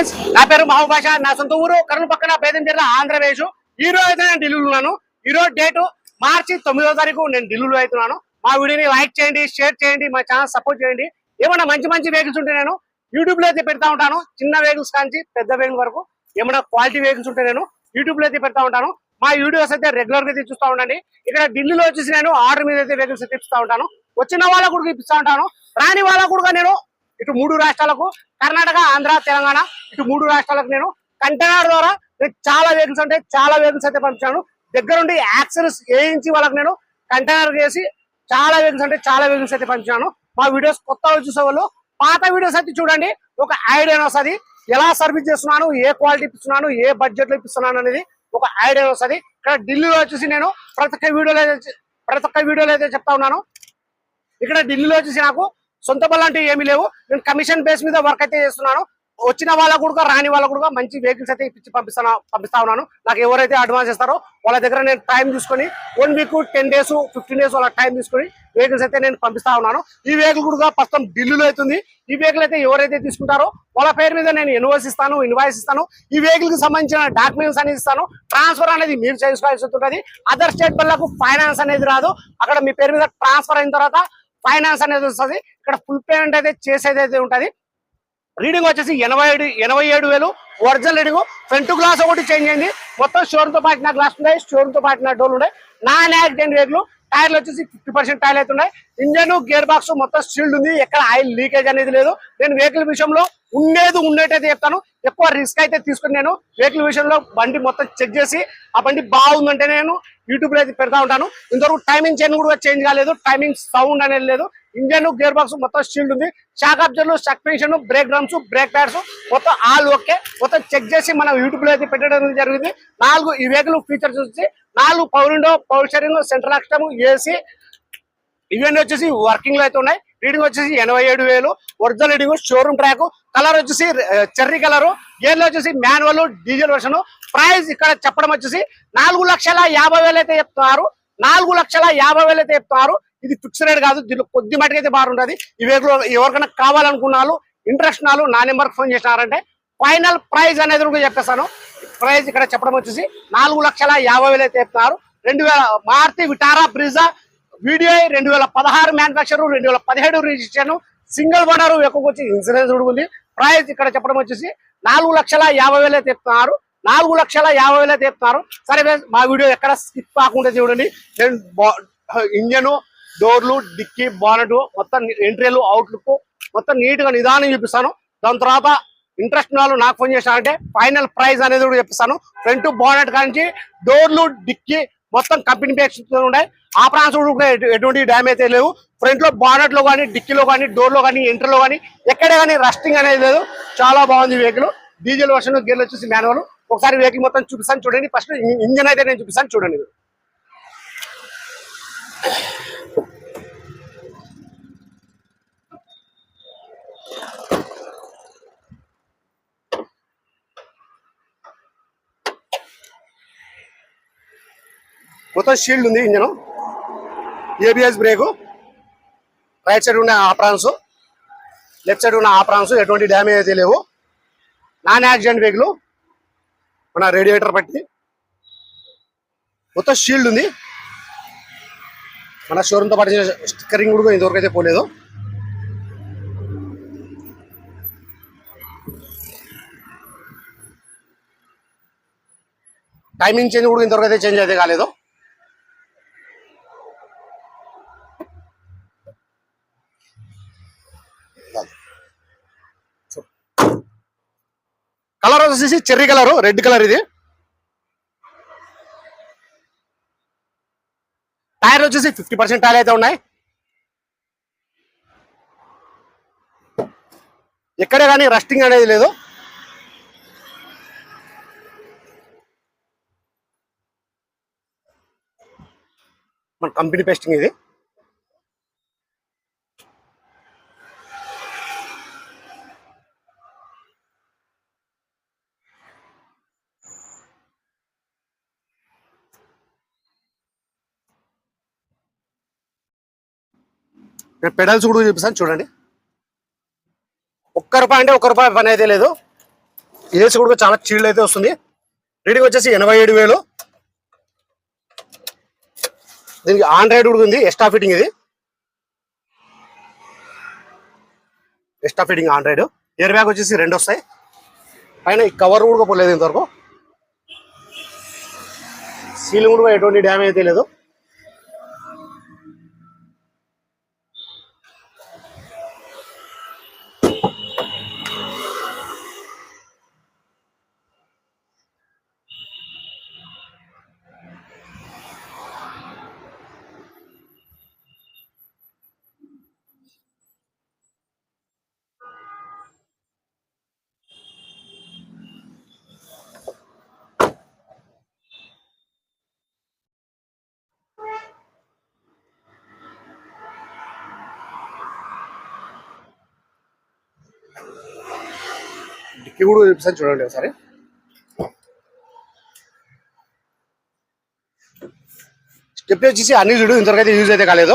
Friends నా పేరు మహబూబ్ బాషా నా సొంత ఊరు కరుణ పక్కన పేదం జిల్లా ఆంధ్రప్రదేశ్. ఈ రోజు అయితే నేను ఢిల్లీలో ఉన్నాను. ఈ రోజు డేటు మార్చి తొమ్మిదో తారీఖు నేను ఢిల్లీలో అవుతున్నాను మా వీడియోని లైక్ చేయండి షేర్ చేయండి మా ఛానల్ సపోర్ట్ చేయండి. ఏమన్నా మంచి మంచి వెహికల్స్ ఉంటే నేను యూట్యూబ్లో అయితే పెడతా ఉంటాను. చిన్న వెహికల్స్ కాంచి పెద్ద వెహికల్ వరకు ఏమైనా క్వాలిటీ వెహికల్స్ ఉంటే నేను యూట్యూబ్లో అయితే పెడతా ఉంటాను. మా వీడియోస్ అయితే రెగ్యులర్గా అయితే చూస్తూ ఉండండి. ఇక్కడ ఢిల్లీలో వచ్చేసి నేను ఆర్డర్ మీద అయితే వెహికల్స్ అయితే ఉంటాను. వచ్చిన వాళ్ళకు కూడా ఇప్పిస్తా ఉంటాను. రాని వాళ్ళకు కూడా నేను ఇటు మూడు రాష్ట్రాలకు కర్ణాటక ఆంధ్ర తెలంగాణ ఇటు మూడు రాష్ట్రాలకు నేను కంటైనర్ ద్వారా నేను చాలా వెహికల్స్ అంటే చాలా వెహికల్స్ అయితే పంపించాను. దగ్గరుండి యాక్సిడెంట్స్ వేయించి వాళ్ళకి నేను కంటైనర్ చేసి చాలా వెహికల్స్ అంటే చాలా వెహికల్స్ అయితే పంపించాను. మా వీడియోస్ కొత్త చూసే వాళ్ళు పాత వీడియోస్ అయితే చూడండి ఒక ఐడియా వస్తుంది ఎలా సర్వీస్ చేస్తున్నాను ఏ క్వాలిటీ ఇస్తున్నాను ఏ బడ్జెట్లో ఇస్తున్నాను అనేది ఒక ఐడియా వస్తుంది ఇక్కడ ఢిల్లీలో వచ్చేసి నేను ప్రతి ఒక్క వీడియోలో అయితే ప్రతి ఒక్క వీడియోలో అయితే చెప్తా ఉన్నాను. ఇక్కడ ఢిల్లీలో వచ్చేసి నాకు సొంత బళ్ళు అంటే ఏమీ లేవు. నేను కమిషన్ బేస్ మీద వర్క్ అయితే చేస్తున్నాను. వచ్చిన వాళ్ళకు కూడా రాని వాళ్ళకు కూడా మంచి వెహికల్స్ అయితే ఇప్పించి పంపిస్తాను పంపిస్తా ఉన్నాను. నాకు ఎవరైతే అడ్వాన్స్ ఇస్తారో వాళ్ళ దగ్గర నేను టైం తీసుకొని one week ten days fifteen days వాళ్ళ టైం తీసుకొని వెహికల్స్ అయితే నేను పంపిస్తా ఉన్నాను. ఈ వెహికల్ కూడా ప్రస్తుతం ఢిల్లీలో అవుతుంది. ఈ వెహికల్ అయితే ఎవరైతే తీసుకుంటారో వాళ్ళ పేరు మీద నేను ఇన్వాయిస్ ఇస్తాను ఇన్వాయిస్ ఇస్తాను. ఈ వెహికల్కి సంబంధించిన డాక్యుమెంట్స్ అనేది ఇస్తాను. ట్రాన్స్ఫర్ అనేది మీరు చేసుకోవాల్సి ఉంటుంది. అదర్ స్టేట్ వాళ్ళకు ఫైనాన్స్ అనేది రాదు. అక్కడ మీ పేరు మీద ట్రాన్స్ఫర్ అయిన తర్వాత ఫైనాన్స్ అనేది వస్తుంది. ఇక్కడ ఫుల్ పేమెంట్ అయితే చేసేది అయితే ఉంటుంది. రీడింగ్ వచ్చేసి ఎనభై ఏడు ఎనభై ఏడు వేలు. ఒరిజినల్ రీడింగ్ ఫ్రంట్ గ్లాస్ ఒకటి చేంజ్ అయింది. మొత్తం షోరూమ్తో పాటు గ్లాస్ ఉన్నాయి షోరూమ్తో పాటు డోర్లు ఉన్నాయి. నాన్ యాక్సిడెంట్ వెహికల్ టైర్లు వచ్చేసి ఫిఫ్టీ పర్సెంట్ టైర్లు అయితే ఉన్నాయి. ఇంజన్ గేర్ బాక్స్ మొత్తం స్టీల్డ్ ఉంది. ఎక్కడ ఆయిల్ లీకేజ్ అనేది లేదు. నేను వెహికల్ విషయంలో ఉండేది ఉండేటైతే చెప్తాను. ఎక్కువ రిస్క్ అయితే తీసుకుని నేను వెహికల్ విషయంలో బండి మొత్తం చెక్ చేసి ఆ బండి బాగుందంటే నేను యూట్యూబ్లో అయితే పెడతా ఉంటాను. ఇంతవరకు టైమింగ్ చైన్ కూడా చేంజ్ కాలేదు. టైమింగ్ సౌండ్ అనేది లేదు. ఇంజన్ గేర్ బాక్స్ మొత్తం షీల్డ్ ఉంది. Shock అబ్జర్లు suspension brake drums brake pads మొత్తం ఆల్ ఓకే మొత్తం చెక్ చేసి మనం యూట్యూబ్లో అయితే పెట్టడం జరిగింది. నాలుగు ఈ వెహికల్ ఫీచర్స్ వచ్చి నాలుగు power window power steering central అక్షం ఏసీ ఇవన్నీ వచ్చేసి వర్కింగ్లో అయితే ఉన్నాయి. రీడింగ్ వచ్చేసి ఎనభై ఏడు వేలు. Original reading showroom track colour వచ్చేసి eh, చెర్రీ కలర్ దీనిలో వచ్చేసి మాన్యువల్ డీజిల్ వర్షన్ ప్రైస్ ఇక్కడ చెప్పడం వచ్చేసి నాలుగు లక్షల యాభై వేలు అయితే చెప్తున్నారు. నాలుగు లక్షల యాభై వేలు అయితే చెప్తున్నారు. ఇది ఫిక్స్ రేట్ కాదు దీనిలో కొద్ది మటుకైతే బాగుంటుంది ఈ వెహికల్ ఎవరికైనా కావాలనుకున్నారు ఇంట్రెస్ట్ నాలు నా నెంబర్కి ఫోన్ చేసినారంటే ఫైనల్ ప్రైజ్ అనేది కూడా చెప్పేస్తాను. ప్రైజ్ ఇక్కడ చెప్పడం వచ్చేసి నాలుగు లక్షల యాభై వేలు అయితే చెప్తున్నారు. రెండు వేల మారుతి విటారా బ్రిజా వీడియో రెండు వేల పదహారు మ్యానుఫ్యాక్చర్ రెండు వేల పదిహేడు రిజిస్ట్రేషన్ సింగిల్ ఓనర్ ఎక్కువ వచ్చి ఇన్సూరెన్స్ కూడా ఉంది. ప్రైజ్ ఇక్కడ చెప్పడం వచ్చేసి నాలుగు లక్షల యాభై వేలే అయితే చెప్తున్నారు నాలుగు లక్షల యాభై వేలు అయితే సరే మా వీడియో ఎక్కడ స్కిప్ కాకుండా చూడండి. ఇంజను డోర్లు డిక్కీ బానెట్ మొత్తం ఎంట్రీలు అవుట్లుక్ మొత్తం నీట్గా నిదానం చూపిస్తాను. దాని తర్వాత ఇంట్రెస్ట్ వాళ్ళు నాకు ఫోన్ చేశారంటే ఫైనల్ ప్రైజ్ అనేది కూడా చెప్పిస్తాను. ఫ్రంట్ బానెట్ కానించి డోర్లు డిక్కీ మొత్తం కంపెనీ బ్యాగ్స్ ఉన్నాయి. ఆ ప్రాన్స్ కూడా ఎటువంటి డ్యామేజ్ లేవు. ఫ్రంట్లో బానెట్లో కానీ డిక్కీలో కానీ డోర్లో కానీ ఎంట్రీలో కానీ ఎక్కడ కానీ రస్టింగ్ అనేది లేదు. చాలా బాగుంది వెహికల్ డీజిల్ వర్షన్ గేర్లు వచ్చేసి మాన్యువల్ ఒకసారి వెహికల్ మొత్తం చూపిస్తాను చూడండి. ఫస్ట్ ఇంజన్ అయితే నేను చూపిస్తాను చూడండి. మొత్తం షీల్డ్ ఉంది engine. ABS brake right side ఉన్న ఆప్రాన్స్. లెఫ్ట్ సైడ్ ఉన్న ఆప్రాన్స్ ఎటువంటి డ్యామేజ్ అయితే లేవు. నాన్ యాక్సిడెంట్ వెహికల్ మన రేడియేటర్ పట్టి. మొత్తం షీల్డ్ ఉంది. మన షోరూమ్తో పాటు స్టిక్కరింగ్ కూడా ఇంతవరకు అయితే పోలేదు. టైమింగ్ చేంజ్ కూడా ఇంతవరకు అయితే చేంజ్ అయితే కాలేదు. కలర్ వచ్చేసి చెర్రీ కలర్ రెడ్ కలర్ ఇది. టైర్ వచ్చేసి ఫిఫ్టీ పర్సెంట్ టైర్ అయితే ఉన్నాయి. ఎక్కడే కానీ రస్టింగ్ అనేది లేదు. మన కంపెనీ పేస్టింగ్ ఇది. నేను పెడల్స్ కూడా చూపిస్తాను చూడండి. ఒక్క రూపాయి అంటే ఒక్క రూపాయి పని అయితే లేదు. ఏసీ కూడా చాలా చీల్డ్ అయితే వస్తుంది. రీడింగ్ వచ్చేసి ఎనభై ఏడు వేలు. దీనికి ఆండ్రాయిడ్ కూడా ఉంది ఎక్స్ట్రా ఫిట్టింగ్ ఇది. Extra fitting Android. Air bag వచ్చేసి రెండు వస్తాయి. పైన ఈ కవర్ కూడా పోలేదు ఇంతవరకు. సీలింగ్ కూడా ఎటువంటి డ్యామేజ్ అయితే లేదు. డిక్కీ కూడా చూపిస్తాను చూడండి ఒకసారి. స్టెప్ వచ్చేసి అన్ని చూడు ఇంతవరకు అయితే యూజ్ అయితే కాలేదు.